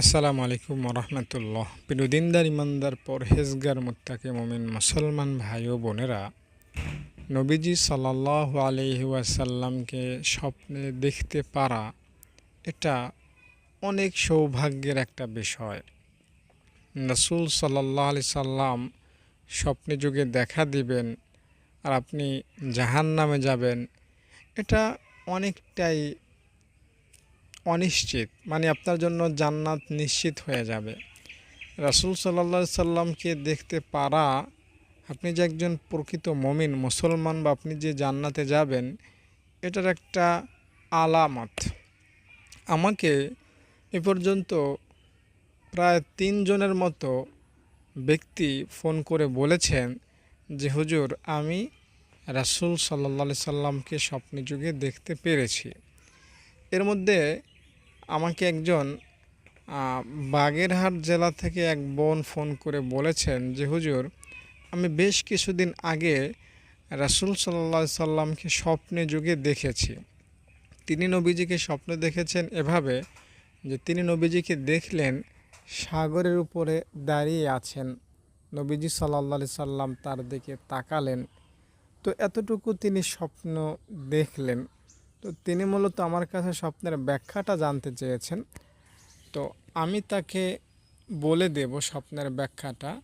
আসসালামু আলাইকুম রহমতুল্লাহ। বিনুদিনদার ইমানদার, পরহেজগার, মুত্তাকে, মমিন, মুসলমান ভাই ও বোনেরা, নবীজি সাল্লাহ আলহি ওয়াসাল্লামকে স্বপ্নে দেখতে পারা এটা অনেক সৌভাগ্যের একটা বিষয়। রসুল সাল্লাহ আলি সাল্লাম স্বপ্নে যুগে দেখা দিবেন আর আপনি জাহান নামে যাবেন, এটা অনেকটাই অনিশ্চিত মানে আপনার জন্য জান্নাত নিশ্চিত হয়ে যাবে। রাসুল সাল্লা সাল্লামকে দেখতে পারা, আপনি যে একজন প্রকৃত মমিন, মুসলমান বা আপনি যে জান্নাতে যাবেন, এটার একটা আলামত। আমাকে এ পর্যন্ত প্রায় তিনজনের মতো ব্যক্তি ফোন করে বলেছেন যে, হুজুর, আমি রাসুল সাল্লা সাল্লামকে স্বপ্নে যুগে দেখতে পেরেছি। এর মধ্যে আমাকে একজন বাগেরহাট জেলা থেকে এক বোন ফোন করে বলেছেন যে, হুজুর, আমি বেশ কিছুদিন আগে রাসুল সাল্লা সাল্লামকে স্বপ্নে যুগে দেখেছি। তিনি নবীজিকে স্বপ্নে দেখেছেন এভাবে যে, তিনি নবীজিকে দেখলেন সাগরের উপরে দাঁড়িয়ে আছেন। নবীজি সাল্লা সাল্লাম তার দিকে তাকালেন। তো এতটুকু তিনি স্বপ্ন দেখলেন। তো তিনি মূলত আমার কাছে স্বপ্নের ব্যাখ্যাটা জানতে চেয়েছেন। তো আমি তাকে বলে দেব স্বপ্নের ব্যাখ্যাটা।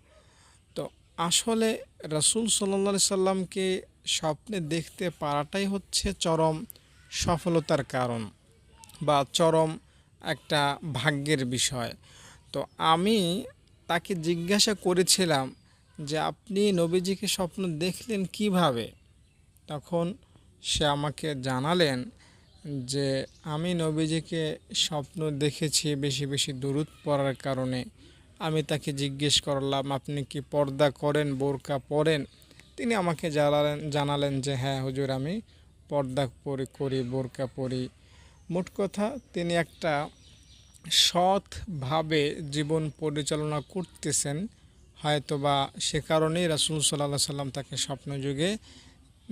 তো আসলে রসুল সাল্লা সাল্লামকে স্বপ্নে দেখতে পারাটাই হচ্ছে চরম সফলতার কারণ বা চরম একটা ভাগ্যের বিষয়। তো আমি তাকে জিজ্ঞাসা করেছিলাম যে, আপনি নবীজিকে স্বপ্ন দেখলেন কীভাবে? তখন সে আমাকে জানালেন যে, আমি নবীজিকে স্বপ্ন দেখেছি বেশি বেশি দূরত পড়ার কারণে। আমি তাকে জিজ্ঞেস করলাম, আপনি কি পর্দা করেন, বোরকা পরেন? তিনি আমাকে জানালেন জানালেন যে হ্যাঁ হুজুর, আমি পর্দা পরি, করি, বোরকা পরি। মোট কথা, তিনি একটা সৎভাবে জীবন পরিচালনা করতেছেন। হয়তোবা সে কারণেই রাসুল সাল্লাহ সাল্লাম তাকে স্বপ্নযুগে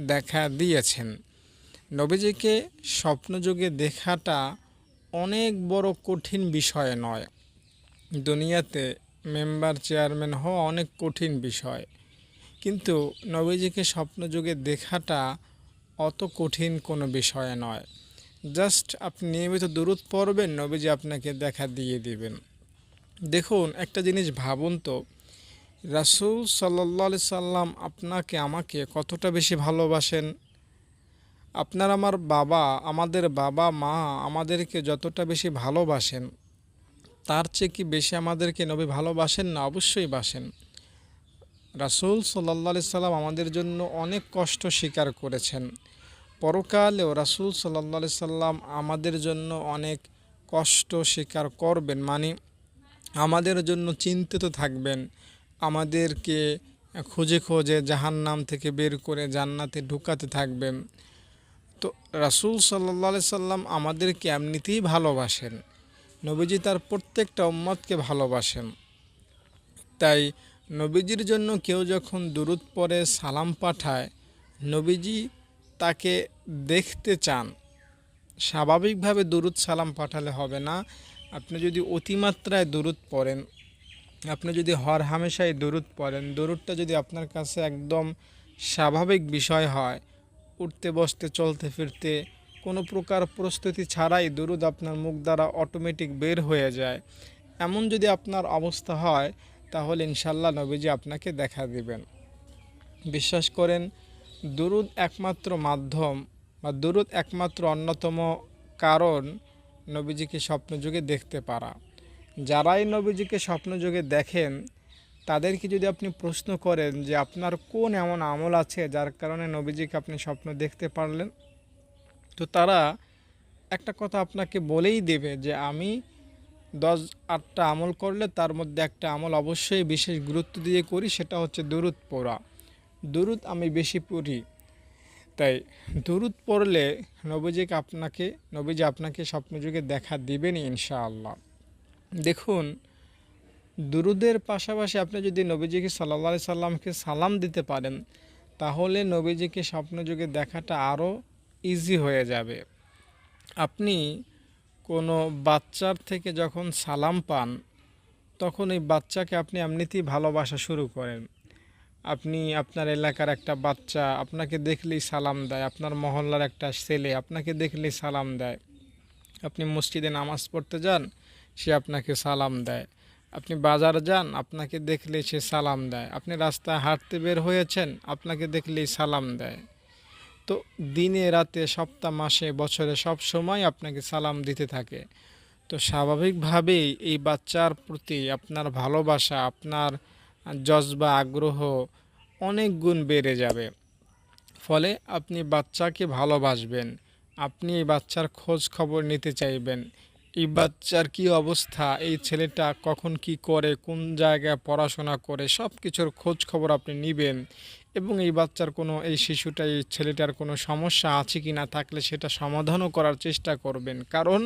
দেখা দিয়েছেন। নবীজিকে স্বপ্নযুগে দেখাটা অনেক বড় কঠিন বিষয় নয়। দুনিয়াতে মেম্বার, চেয়ারম্যান হওয়া অনেক কঠিন বিষয়। কিন্তু নবীজিকে স্বপ্নযুগে দেখাটা অত কঠিন কোনো বিষয় নয়। জাস্ট আপনি নিয়মিত দূরত পড়বেন, নবীজি আপনাকে দেখা দিয়ে দিবেন। দেখুন, একটা জিনিস ভাবুন তো রাসুল সাল্লা সাল্লাম আপনাকে আমাকে কতটা বেশি ভালোবাসেন? আপনার আমার বাবা, আমাদের বাবা, মা আমাদেরকে যতটা বেশি ভালোবাসেন, তার চেয়ে কি বেশি আমাদেরকে নবী ভালোবাসেন না? অবশ্যই বাসেন। রাসুল সাল্লা সাল্লাম আমাদের জন্য অনেক কষ্ট স্বীকার করেছেন। পরকালেও রাসুল সাল্লা সাল্লাম আমাদের জন্য অনেক কষ্ট স্বীকার করবেন। মানে আমাদের জন্য চিন্তিত থাকবেন। আমাদেরকে খুঁজে খোঁজে জাহান্নাম থেকে বের করে জান্নাতে ঢুকাতে থাকবেন। তো রাসুল সাল্লা সাল্লাম আমাদেরকে এমনিতেই ভালোবাসেন। নবীজি তার প্রত্যেকটা উম্মতকে ভালোবাসেন। তাই নবীজির জন্য কেউ যখন দূরত পরে সালাম পাঠায়, নবীজি তাকে দেখতে চান। স্বাভাবিকভাবে দূরত সালাম পাঠালে হবে না। আপনি যদি অতিমাত্রায় দূরত পড়েন আপনি যদি হর হামেশাই দূরত পড়েন দূরতটা যদি আপনার কাছে একদম স্বাভাবিক বিষয় হয়, উঠতে, বসতে, চলতে, ফিরতে, কোনো প্রকার প্রস্তুতি ছাড়াই দুরুদ আপনার মুখ দ্বারা অটোমেটিক বের হয়ে যায়। এমন যদি আপনার অবস্থা হয়, তাহলে ইনশাল্লাহ নবীজি আপনাকে দেখা দিবেন। বিশ্বাস করেন, দুরুদ একমাত্র মাধ্যম বা দুরুদ একমাত্র অন্যতম কারণ নবীজিকে স্বপ্নযুগে দেখতে পারা। যারাই নবীজিকে স্বপ্নযুগে দেখেন, তাদেরকে যদি আপনি প্রশ্ন করেন যে আপনার কোন এমন আমল আছে যার কারণে নবীজিকে আপনি স্বপ্ন দেখতে পারলেন, তো তারা একটা কথা আপনাকে বলেই দেবে যে আমি দশ, আটটা আমল করলে তার মধ্যে একটা আমল অবশ্যই বিশেষ গুরুত্ব দিয়ে করি, সেটা হচ্ছে দুরুদ পড়া। দুরুদ আমি বেশি পড়ি। তাই দুরুদ পড়লে নবীজিকে আপনাকে, নবীজি আপনাকে স্বপ্নযুগে দেখা দিবেনই ইনশাআল্লাহ। দেখুন, দুরুদের পাশাপাশি আপনি যদি নবীজিকে সাল্লা সাল্লামকে সালাম দিতে পারেন, তাহলে নবীজিকে স্বপ্নযুগে দেখাটা আরও ইজি হয়ে যাবে। আপনি কোনো বাচ্চার থেকে যখন সালাম পান, তখন এই বাচ্চাকে আপনি এমনিতেই ভালোবাসা শুরু করেন। আপনি আপনার এলাকার একটা বাচ্চা, আপনাকে দেখলেই সালাম দেয়, আপনার মহল্লার একটা ছেলে, আপনাকে দেখলেই সালাম দেয়। আপনি মসজিদে নামাজ পড়তে যান সে আপনাকে সালাম দেয়। আপনি বাজার যান, আপনাকে দেখলে সে সালাম দেয়। আপনি রাস্তায় হাঁটতে বের হয়েছেন, আপনাকে দেখলেই সালাম দেয়। তো দিনে, রাতে, সপ্তাহ, মাসে, বছরে সব সময় আপনাকে সালাম দিতে থাকে। তো স্বাভাবিকভাবেই এই বাচ্চার প্রতি আপনার ভালোবাসা, আপনার জজবা, আগ্রহ অনেক গুণ বেড়ে যাবে। ফলে আপনি বাচ্চাকে ভালোবাসবেন। আপনি এই বাচ্চার খোঁজ খবর নিতে চাইবেন। এই বাচ্চার কি অবস্থা? এই ছেলেটা কখন কি করে? কোন জায়গায় পড়াশোনা করে? সব কিছুর খোঁজ খবর আপনি নেবেন। এবং এই বাচ্চার কোনো, এই শিশুটা, এই ছেলেটার কোনো সমস্যা আছে কি না থাকলে সেটা সমাধানও করার চেষ্টা করবেন। কারণ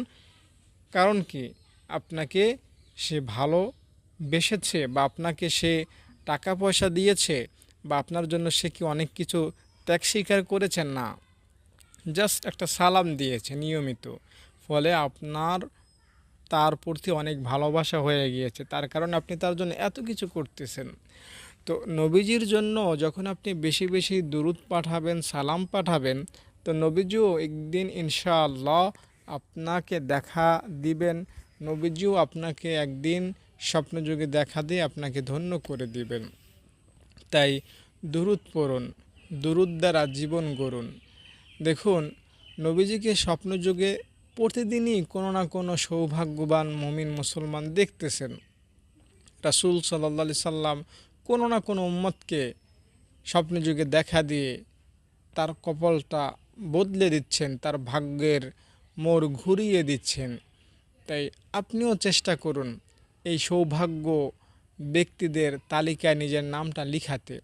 কারণ কি? আপনাকে সে ভালো বেসেছে বা আপনাকে সে টাকা পয়সা দিয়েছে বা আপনার জন্য সে কি অনেক কিছু ত্যাগ স্বীকার করেছেন না। জাস্ট একটা সালাম দিয়েছে নিয়মিত। ফলে আপনার তার প্রতি অনেক ভালোবাসা হয়ে গিয়েছে। তার কারণে আপনি তার জন্য এত কিছু করতেছেন। তো নবীজির জন্য যখন আপনি বেশি বেশি দূরত পাঠাবেন, সালাম পাঠাবেন, তো নবীজিও একদিন ইনশাআল্লাহ আপনাকে দেখা দিবেন। নবীজিও আপনাকে একদিন স্বপ্নযুগে দেখা দিয়ে আপনাকে ধন্য করে দিবেন। তাই দুরুদ পড়ুন, দুরুদ দ্বারা জীবন গড়ুন। দেখুন, নবীজিকে স্বপ্নযুগে প্রতিদিনই কোনো না কোনো সৌভাগ্যবান মমিন মুসলমান দেখতেছেন। রাসুল সাল্লা সাল্লাম কোনো না কোনো উম্মতকে স্বপ্নযুগে দেখা দিয়ে তার কপালটা বদলে দিচ্ছেন, তার ভাগ্যের মোড় ঘুরিয়ে দিচ্ছেন। তাই আপনিও চেষ্টা করুন এই সৌভাগ্য ব্যক্তিদের তালিকায় নিজের নামটা লিখাতে।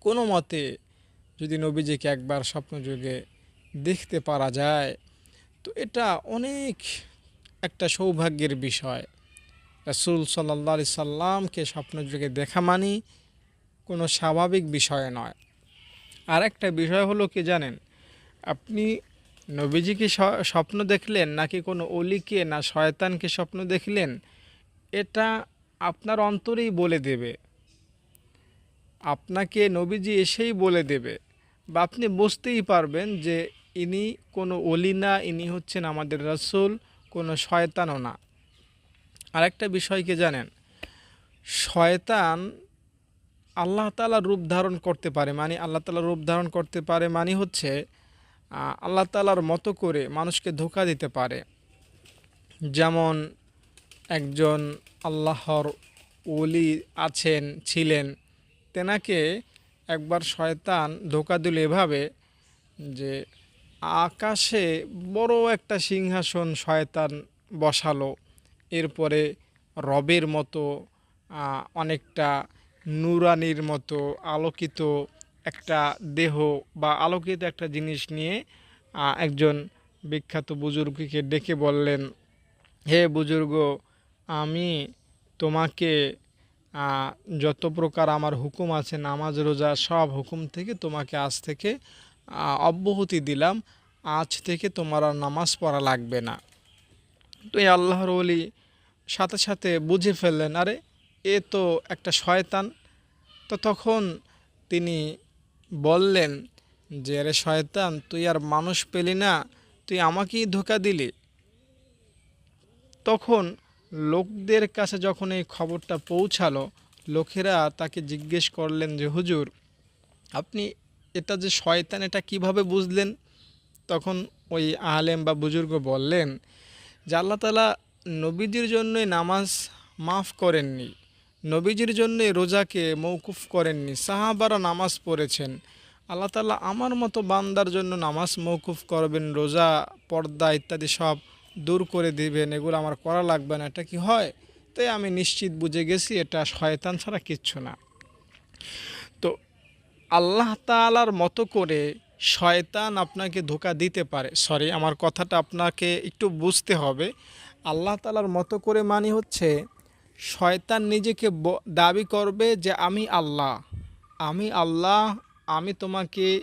কোনো মতে যদি নবীজিকে একবার স্বপ্নযুগে দেখতে পারা যায় তো এটা অনেক একটা সৌভাগ্যের বিষয়। রাসুল সাল্লা সাল্লামকে স্বপ্নযুগে দেখা মানি কোনো স্বাভাবিক বিষয় নয়। আর একটা বিষয় হলো কি জানেন? আপনি নবীজিকে স্বপ্ন দেখলেন নাকি কোনো অলিকে না শয়তানকে স্বপ্ন দেখলেন? এটা আপনার অন্তরেই বলে দেবে। আপনাকে নবীজি এসেই বলে দেবে। বা আপনি বুঝতেই পারবেন যে ইনি কোনো অলি না, ইনি হচ্ছেন আমাদের রসুল, কোনো শয়তানও না। আরেকটা বিষয়কে জানেন? শয়তান আল্লাহ তালা রূপ ধারণ করতে পারে মানে আল্লাহ তালা রূপ ধারণ করতে পারে মানে হচ্ছে আল্লাহ তালার মতো করে মানুষকে ধোকা দিতে পারে। যেমন একজন আল্লাহর ওলি আছেন, ছিলেন, তেনাকে একবার শয়তান ধোকা দিল এভাবে যে আকাশে বড় একটা সিংহাসন শয়তান বসালো। এরপরে রবের মতো অনেকটা নুরানির মতো আলোকিত একটা দেহ বা আলোকিত একটা জিনিস নিয়ে একজন বিখ্যাত বুজুর্গকে ডেকে বললেন, হে বুজুর্গ, আমি তোমাকে যত প্রকার আমার হুকুম আছে, নামাজ, রোজা, সব হুকুম থেকে তোমাকে আজ থেকে অব্যাহতি দিলাম। আজ থেকে তোমার আর নামাজ পড়া লাগবে না। তো এই আল্লাহর অলি সাথে সাথে বুঝে ফেললেন, আরে, এ তো একটা শয়তান। তো তখন তিনি বললেন, যে, আরে, শয়তান, তুই আর মানুষ পেলি না, তুই আমাকেই ধোকা দিলি। তখন লোকদের কাছে যখন এই খবরটা পৌঁছালো, লোকেরা তাকে জিজ্ঞেস করলেন যে, হুজুর, আপনি এটা যে শয়তান এটা কীভাবে বুঝলেন? তখন ওই আলেম বা বুজুর্গ বললেন যে আল্লাহ তালা নবীজির জন্যই নামাজ মাফ করেননি, নবীজির জন্যই রোজাকে মৌকুফ করেননি, সাহাবারা নামাজ পড়েছেন। আল্লাহ তালা আমার মতো বান্দার জন্য নামাজ মৌকুফ করবেন, রোজা, পর্দা ইত্যাদি সব দূর করে দিবেন, এগুলো আমার করা লাগবে না, এটা কি হয়? তাই আমি নিশ্চিত বুঝে গেছি এটা শয়তান ছাড়া কিচ্ছু না। আল্লাহ তালার মতো করে শয়তান আপনাকে ধোকা দিতে পারে। সরি আমার কথাটা আপনাকে একটু বুঝতে হবে। আল্লাহ তালার মতো করে মানে হচ্ছে শয়তান নিজেকে দাবি করবে যে আমি আল্লাহ। আমি আল্লাহ, আমি তোমাকে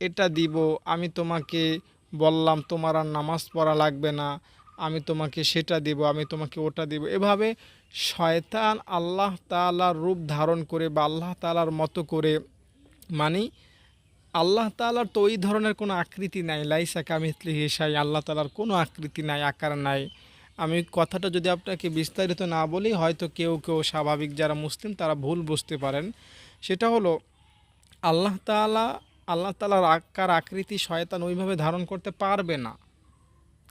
এটা দিব, আমি তোমাকে বললাম তোমার আর নামাজ পড়া লাগবে না, আমি তোমাকে সেটা দিব, আমি তোমাকে ওটা দিব। এভাবে শয়তান আল্লাহ তাআলার রূপ ধারণ করে বা আল্লাহ তাআলার মতো করে মানে আল্লাহ তাআলার তো ওই ধরনের কোনো আকৃতি নাই। লাইসা কামিথলি হিসাই, আল্লাহ তাআলার কোনো আকৃতি নাই, আকার নাই। আমি কথাটা যদি আপনাকে বিস্তারিত না বলি, হয়তো কেউ কেউ স্বাভাবিক যারা মুসলিম, তারা ভুল বুঝতে পারেন। সেটা হলো, আল্লাহ তাআলা, আল্লাহ তালার আকার, আকৃতি শয়তান ওইভাবে ধারণ করতে পারবে না।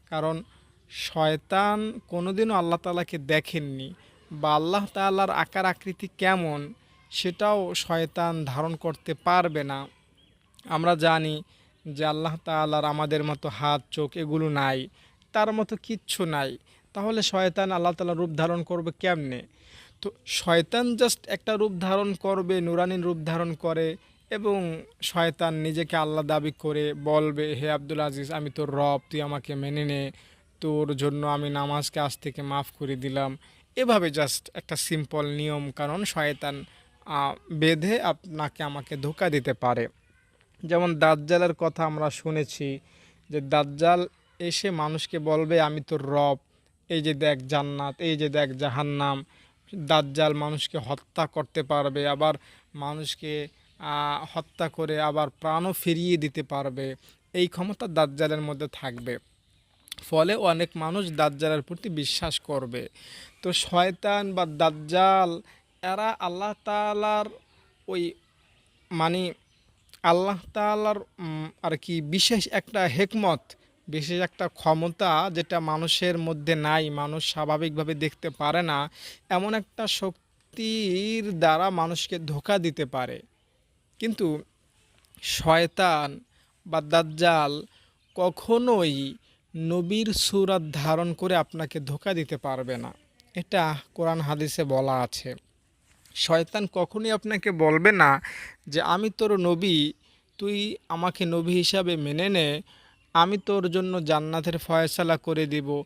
কারণ শয়তান কোনোদিনও আল্লাহ তালাকে দেখেননি। বা আল্লাহ তাআলার আকার, আকৃতি কেমন? সেটাও শয়তান ধারণ করতে পারবে না। আমরা জানি যে আল্লাহ তাআলার আমাদের মতো হাত, চোখ এগুলো নাই, তার মতো কিচ্ছু নাই। তাহলে শয়তান আল্লাহ তাআলার রূপ ধারণ করবে কেমনে? তো শয়তান জাস্ট একটা রূপ ধারণ করবে নুরানির রূপ ধারণ করে এবং শয়তান নিজেকে আল্লাহ দাবি করে বলবে, হে আব্দুল আজিজ, আমি তোর রব, তুই আমাকে মেনে নে। তোর জন্য আমি নামাজকে আজ থেকে মাফ করে দিলাম। এভাবে জাস্ট একটা সিম্পল নিয়ম, কারণ শয়তান বেঁধে আপনাকে আমাকে ধোকা দিতে পারে। যেমন দাজ্জালের কথা আমরা শুনেছি যে, দাজ্জাল এসে মানুষকে বলবে, আমি তোর রব, এই যে দেখ জান্নাত, এই যে দেখ জাহান্নাম। দাজ্জাল মানুষকে হত্যা করতে পারবে, আবার মানুষকে হত্যা করে আবার প্রাণও ফিরিয়ে দিতে পারবে। এই ক্ষমতা দাজ্জালের মধ্যে থাকবে। ফলে অনেক মানুষ দাজ্জালের প্রতি বিশ্বাস করবে। তো শয়তান বা দাজ্জাল এরা আল্লাহ তাআলার ওই মানে আল্লাহ তাআলার উম, আর কি বিশেষ একটা হেকমত বিশেষ একটা ক্ষমতা যেটা মানুষের মধ্যে নাই মানুষ স্বাভাবিকভাবে দেখতে পারে না এমন একটা শক্তির দ্বারা মানুষকে ধোকা দিতে পারে। কিন্তু শয়তান বা দাজ্জাল কখনোই নবীর সুরাত ধারণ করে আপনাকে ধোকা দিতে পারবে না। এটা কোরআন হাদিসে বলা আছে। শয়তান কখনই আপনাকে বলবে না যে, আমি তোর নবী, তুই আমাকে নবী হিসাবে মেনে নে, আমি তোর জন্য জান্নাতের ফয়সালা করে দিব।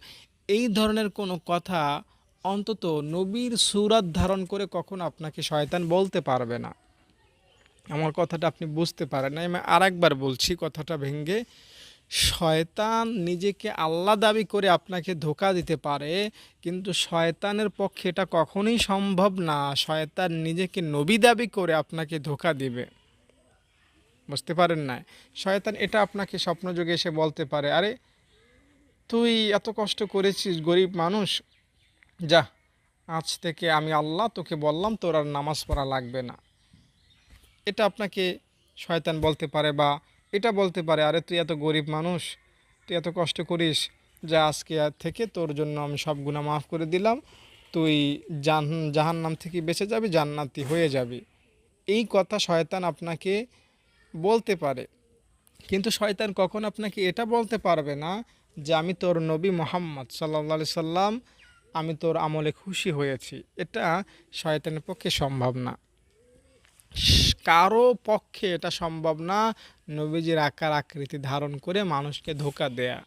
এই ধরনের কোনো কথা অন্তত নবীর সুরাত ধারণ করে কখনো আপনাকে শয়তান বলতে পারবে না। আমার কথাটা আপনি বুঝতে পারেন আমি আরেকবার বলছি, কথাটা ভেঙ্গে শয়তান নিজেকে আল্লাহ দাবি করে আপনাকে ধোকা দিতে পারে, কিন্তু শয়তানের পক্ষে এটা কখনোই সম্ভব না। শয়তান নিজেকে নবী দাবি করে আপনাকে ধোকা দিবে। বুঝতে পারেন না শয়তান এটা আপনাকে স্বপ্নযোগে এসে বলতে পারে, আরে, তুই এত কষ্ট করেছিস, গরিব মানুষ। যা, আজ থেকে আমি আল্লাহ তোকে বললাম, তোর আর নামাজ পড়া লাগবে না। এটা আপনাকে শয়তান বলতে পারে বা এটা বলতে পারে, আরে তুই এত গরিব মানুষ, তুই এত কষ্ট করিস যা আজকে থেকে তোর জন্য আমি সব গুণা মাফ করে দিলাম, তুই জান, জাহান্নাম থেকে বেঁচে যাবি, জান্নাতি হয়ে যাবি। এই কথা শয়তান আপনাকে বলতে পারে। কিন্তু শয়তান কখন আপনাকে এটা বলতে পারবে না যে, আমি তোর নবী মোহাম্মদ সাল্লা সাল্লাম, আমি তোর আমলে খুশি হয়েছি। এটা শয়তানের পক্ষে সম্ভব না। কারও পক্ষে এটা সম্ভব না নবীজির আকার আকৃতি ধারণ করে মানুষকে ধোকা দেয়া।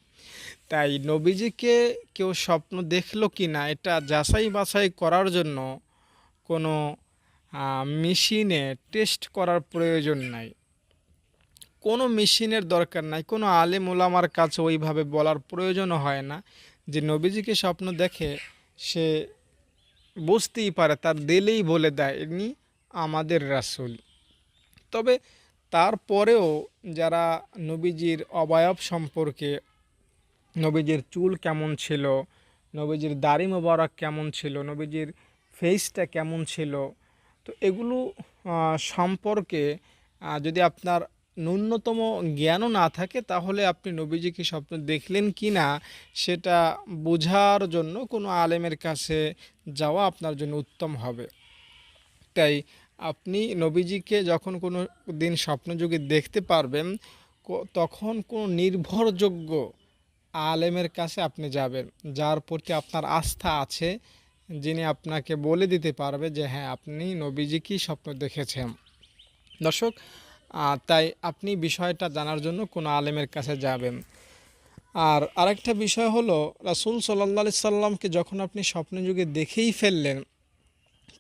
তাই নবীজিকে কেউ স্বপ্ন দেখল কি না, এটা যাচাই বাছাই করার জন্য কোনো মেশিনে টেস্ট করার প্রয়োজন নাই। কোনো মেশিনের দরকার নাই, কোনো আলেম ওলামার কাছে ওইভাবে বলার প্রয়োজনও হয় না যে নবীজিকে স্বপ্ন দেখে সে বুঝতেই পারে, তার দিলেই বলে দেয় ইনি আমাদের রাসূল। তবে তারপরেও যারা নবীজির অবয়ব সম্পর্কে, নবীজির চুল কেমন ছিল, নবীজির দাড়ি মোবারক কেমন ছিল, নবীজির ফেসটা কেমন ছিল, তো এগুলো সম্পর্কে যদি আপনার ন্যূনতম জ্ঞানও না থাকে, তাহলে আপনি নবীজিকে স্বপ্ন দেখলেন কি না সেটা বোঝার জন্য কোনো আলেমের কাছে যাওয়া আপনার জন্য উত্তম হবে। তাই আপনি নবীজিকে যখন কোনো দিন স্বপ্নযোগে দেখতে পারবেন তখন কোনো নির্ভরযোগ্য আলেমের কাছে আপনি যাবেন, যার প্রতি আপনার আস্থা আছে, যিনি আপনাকে বলে দিতে পারবে যে হ্যাঁ আপনি নবীজিকেই স্বপ্ন দেখেছেন। দর্শক তাই আপনি বিষয়টা জানার জন্য কোনো আলেমের কাছে যাবেন। আর আরেকটা বিষয় হলো, রাসূল সাল্লাহ সাল্লামকে যখন আপনি স্বপ্নযুগে দেখেই ফেললেন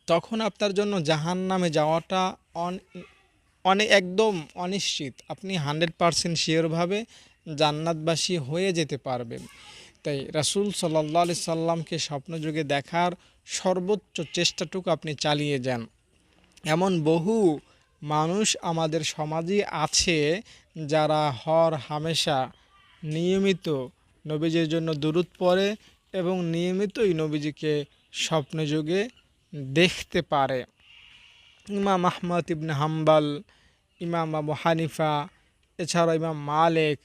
তখন আপনার জন্য জাহান নামে যাওয়াটা অন অনেক একদম অনিশ্চিত। আপনি হান্ড্রেড পারসেন্ট শিওরভাবে জান্নাতবাসী হয়ে যেতে পারবেন। তাই রাসুল সাল্লাহ আলি সাল্লামকে স্বপ্নযুগে দেখার সর্বোচ্চ চেষ্টাটুকু আপনি চালিয়ে যান। এমন বহু মানুষ আমাদের সমাজে আছে যারা হর হামেশা নিয়মিত নবীজির জন্য দূরত পড়ে এবং নিয়মিতই নবীজিকে স্বপ্নযুগে দেখতে পারে। ইমাম আহমদ ইবনে হাম্বাল, ইমাম আবু হানিফা, এছাড়াও ইমাম মালেক,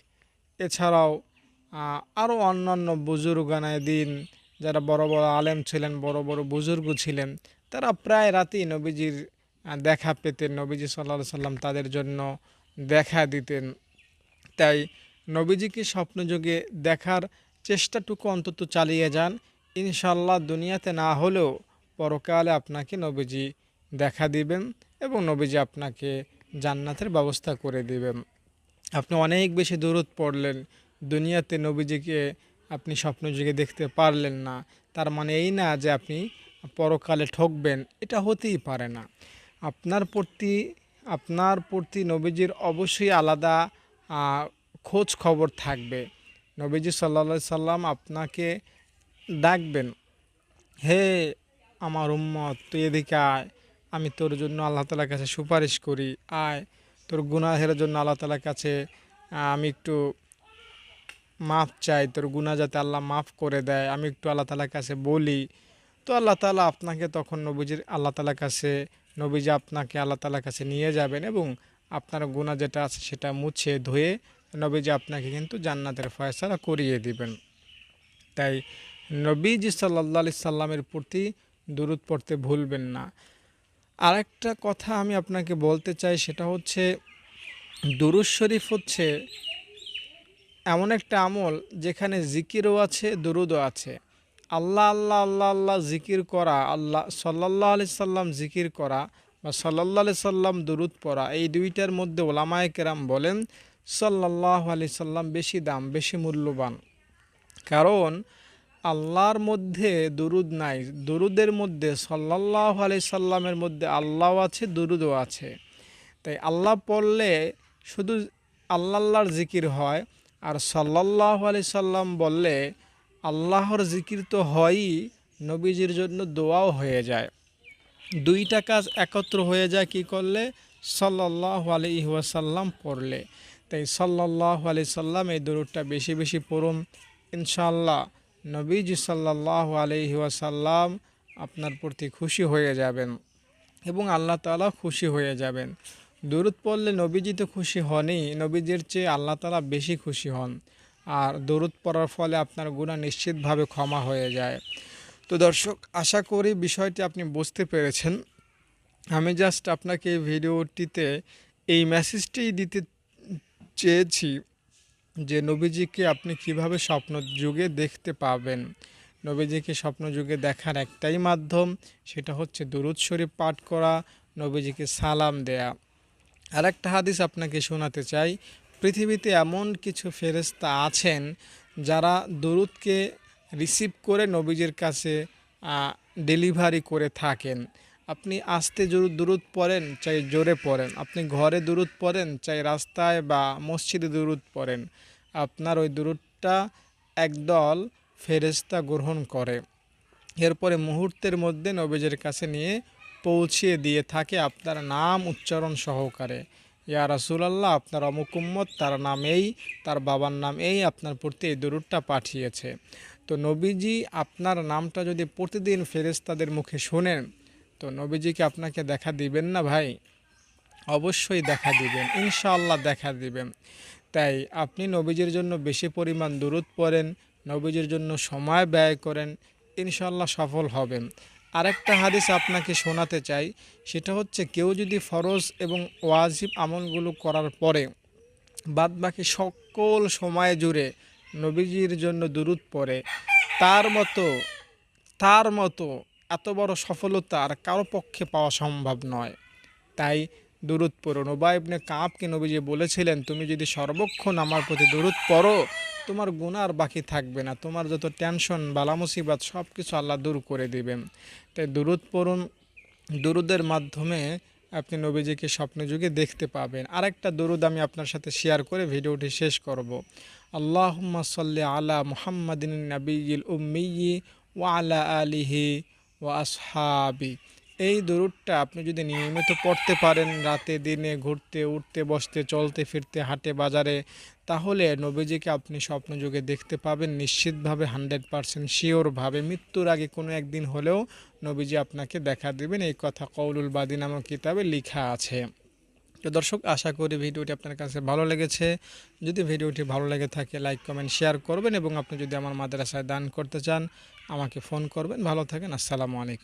এছাড়াও আরও অন্যান্য বুজুর্গানায় দিন যারা বড় বড় আলেম ছিলেন, বড় বড় বুজুর্গ ছিলেন, তারা প্রায় রাতেই নবীজির দেখা পেতেন, নবীজি সাল্লা সাল্লাম তাদের জন্য দেখা দিতেন। তাই নবীজিকে স্বপ্নযোগে দেখার চেষ্টাটুকু অন্তত চালিয়ে যান। ইনশাল্লাহ দুনিয়াতে না হলেও পরকালে আপনাকে নবীজি দেখা দিবেন এবং নবীজি আপনাকে জান্নাতের ব্যবস্থা করে দিবেন। আপনি অনেক বেশি দূরত পড়লেন, দুনিয়াতে নবীজিকে আপনি স্বপ্ন স্বপ্নযুগে দেখতে পারলেন না। তার মানে এই না যে আপনি পরকালে ঠকবেন, এটা হতেই পারে না। আপনার প্রতি আপনার প্রতি নবীজির অবশ্যই আলাদা খোঁজ খবর থাকবে। নবীজি সাল্লা সাল্লাম আপনাকে ডাকবেন, হে আমার উম্মত, তুই এদিকে আয়। আমি তোর জন্য আল্লাহ তালার কাছে সুপারিশ করি। আয়, তোর গুনাহের জন্য আল্লাহ তালার কাছে আমি একটু মাফ চাই। তোর গুনাহ যাতে আল্লাহ মাফ করে দেয়। আমি একটু আল্লাহ তালার কাছে বলি। তো আল্লাহ তালা আপনাকে তখন নবীজির, আল্লাহ তালার কাছে, নবীজি আপনাকে আল্লাহ তালার কাছে নিয়ে যাবেন এবং আপনার গুনাহ যেটা আছে সেটা মুছে ধুয়ে নবীজি আপনাকে কিন্তু জান্নাতের ফয়সালা করিয়ে দিবেন। তাই নবীজি সাল্লা সাল্লামের প্রতি দূরত পড়তে ভুলবেন না। আরেকটা কথা আমি আপনাকে বলতে চাই, সেটা হচ্ছে দুরুজ শরীফ হচ্ছে এমন একটা আমল যেখানে জিকিরও আছে, দুরুদও আছে। আল্লাহ আল্লাহ আল্লাহ আল্লাহ জিকির করা, আল্লাহ সাল্লাহ আলি সাল্লাম জিকির করা বা সাল্লাহ আলি সাল্লাম দুরুদ পড়া, এই দুইটার মধ্যে ওলামায় কেরাম বলেন সাল্লাহ আলি সাল্লাম বেশি দাম, বেশি মূল্যবান। কারণ আল্লাহর মধ্যে দুরুদ নাই। দুরুদের মধ্যে সাল্লাহ আলি সাল্লামের মধ্যে আল্লাহ আছে, দুরুদও আছে। তাই আল্লাহ পড়লে শুধু আল্লাহ আল্লাহর জিকির হয় আর সাল্লাহ আলি সাল্লাম বললে আল্লাহর জিকির তো হয়ই, নবীজির জন্য দোয়াও হয়ে যায়। দুইটা কাজ একত্র হয়ে যায় কি করলে? সাল্লাহ আলি ওয়াসাল্লাম পড়লে। তাই সাল্লাহ আলি সাল্লাম এই দরুদটা বেশি বেশি পড়ুন। ইনশাল্লাহ নবীজি সাল্লাহ আলহি ওয়াসাল্লাম আপনার প্রতি খুশি হয়ে যাবেন এবং আল্লাহ তালা খুশি হয়ে যাবেন। দরুদ পড়লে নবীজি তো খুশি হনই, নবীজির চেয়ে আল্লাহ তালা বেশি খুশি হন। আর দরুদ পড়ার ফলে আপনার গুণা নিশ্চিতভাবে ক্ষমা হয়ে যায়। তো দর্শক, আশা করি বিষয়টি আপনি বুঝতে পেরেছেন। আমি জাস্ট আপনাকে এই ভিডিওটিতে এই মেসেজটাই দিতে চেয়েছি। যে নবীজিকে আপনি কীভাবে স্বপ্ন যুগে দেখতে পাবেন? নবীজিকে স্বপ্ন যুগে দেখার একটাই মাধ্যম সেটা হচ্ছে দুরুদ শরীফ পাঠ করা, নবীজিকে সালাম দেয়া। আর একটা হাদিস আপনাকে শোনাতে চাই, পৃথিবীতে এমন কিছু ফেরেস্তা আছেন যারা দরুদকে রিসিভ করে নবীজির কাছে ডেলিভারি করে থাকেন। আপনি আস্তে দূরত পড়েন, চাই জোরে পড়েন। আপনি ঘরে দূরত পড়েন, চাই রাস্তায় বা মসজিদে দূরত পড়েন। আপনার ওই দূরতটা একদল ফেরেস্তা গ্রহণ করে। এরপরে মুহূর্তের মধ্যে নবীজের কাছে নিয়ে পৌঁছিয়ে দিয়ে থাকে আপনার নাম উচ্চারণ সহকারে। ইয়া রাসুলাল্লাহ, আপনার অমুকুম্মত তার নাম এই, তার বাবার নাম এই, আপনার প্রতি এই দরুদটা পাঠিয়েছে। তো নবীজি আপনার নামটা যদি প্রতিদিন ফেরেস্তাদের মুখে শোনেন তো নবীজিকে আপনাকে দেখা দিবেন না ভাই? অবশ্যই দেখা দিবেন, ইনশাআল্লাহ দেখা দিবেন। তাই আপনি নবীজির জন্য বেশি পরিমাণ দূরত পড়েন, নবীজির জন্য সময় ব্যয় করেন, ইনশাআল্লাহ সফল হবেন। আরেকটা হাদিস আপনাকে শোনাতে চাই, সেটা হচ্ছে কেউ যদি ফরজ এবং ওয়াজিব আমলগুলো করার পরে বাদ বাকি সকল সময় জুড়ে নবীজির জন্য দূরত পড়ে, তার মতো তার মতো এত বড় সফলতা আর কারও পক্ষে পাওয়া সম্ভব নয়। তাই দূরত পড়ো। নোবা ইবনে কাঁপকে নবীজি বলেছিলেন, তুমি যদি সর্বক্ষণ আমার প্রতি দূরত পড়ো, তোমার গুনার বাকি থাকবে না। তোমার যত টেনশন বালা মুসিবাত সব কিছু আল্লাহ দূর করে দিবেন। তাই দূরত পড়ুন। দুরুদের মাধ্যমে আপনি নবীজিকে স্বপ্নযুগে দেখতে পাবেন। আরেকটা দরুদ আমি আপনার সাথে শেয়ার করে ভিডিওটি শেষ করব। আল্লাহ সাল্লি আলা মুহাম্মাদিন নাবিয়িল উম্মিয়ি ওয়া আলা আলিহি ওয়া আসহাবি। এই দরুদটা আপনি যদি নিয়মিত পড়তে পারেন রাতে, দিনে, ঘুরতে, উঠতে, বসতে, চলতে, ফিরতে, হাটে, বাজারে, তাহলে নবীজিকে আপনি স্বপ্নযুগে দেখতে পাবেন, নিশ্চিতভাবে হান্ড্রেড পারসেন্ট শিওরভাবে মৃত্যুর আগে কোনো একদিন হলেও নবীজি আপনাকে দেখা দেবেন। এই কথা কৌলুল বাদী নামক কিতাবে লেখা আছে। তো দর্শক, আশা করি ভিডিওটি আপনার কাছে ভালো লেগেছে। যদি ভিডিওটি ভালো লেগে থাকে, লাইক, কমেন্ট, শেয়ার করবেন এবং আপনি যদি আমার মাদ্রাসায় দান করতে চান আমাকে ফোন করবেন। ভালো থাকেন। আসসালামু আলাইকুম।